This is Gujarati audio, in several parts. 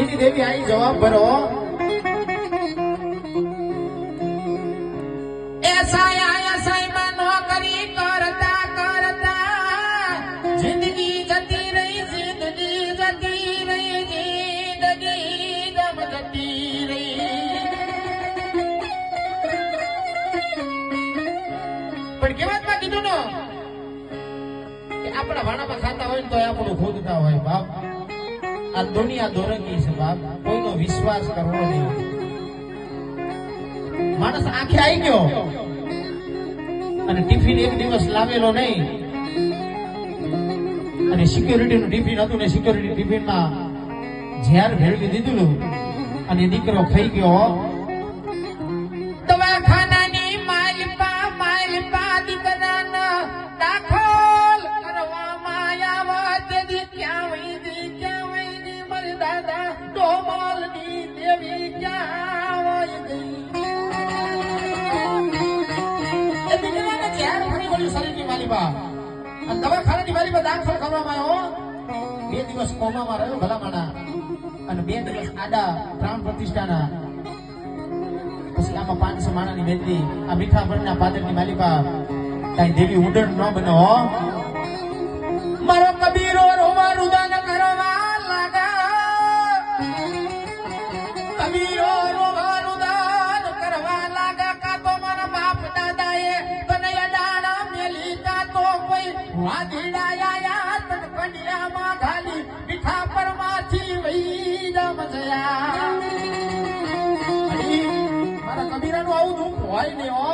એની દેવી આઈ જવાબ ભરો. પણ કેવા કીધું ને? આપણા વાણામાં ખાતા હોય ને તો આપણું ખોદતા હોય, બાપ. આ દુનિયા દોરંગી છે, બાપ. કોઈનો વિશ્વાસ કરવો નહીં. માણસ આંખે આવી ગયો. અને ટિફિન એક દિવસ લાવેલો નહીં. અને સિક્યોરિટી નું ટિફિન હતું ને સિક્યોરિટી ટિફિનમાં ઝેર ભેળવી દીધું અને દીકરો ખાઈ ગયો. દવાખાનાની માલિપા અને દવાખાનાની માલિપા દાખલ કરવામાં આવ્યો બે દિવસ કોમામાં રહ્યો ભલામાના અને બે દિવસ આડા પ્રાણ પ્રતિષ્ઠાના. પછી આમાં પાંચસો માણાની બેટરી આ મીઠા બરના પાદરની માલિકા કઈ દેવી ઉડણ ન બનો. મારો આયા તને કંડિયામાં ઘાલી પીઠા પરમાંથી વહી જમ જયા મારા કબીરાનું આવું દુઃખ હોય ને હો.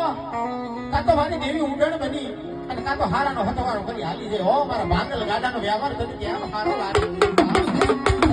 કાં તો મારી દેવી ઉડણ બની અને કાં તો હારાનો હથવારો કરી હાલી જાય. હો, મારા ભાંગલ ગાડાનો વ્યવહાર કરી કે હારો લાગે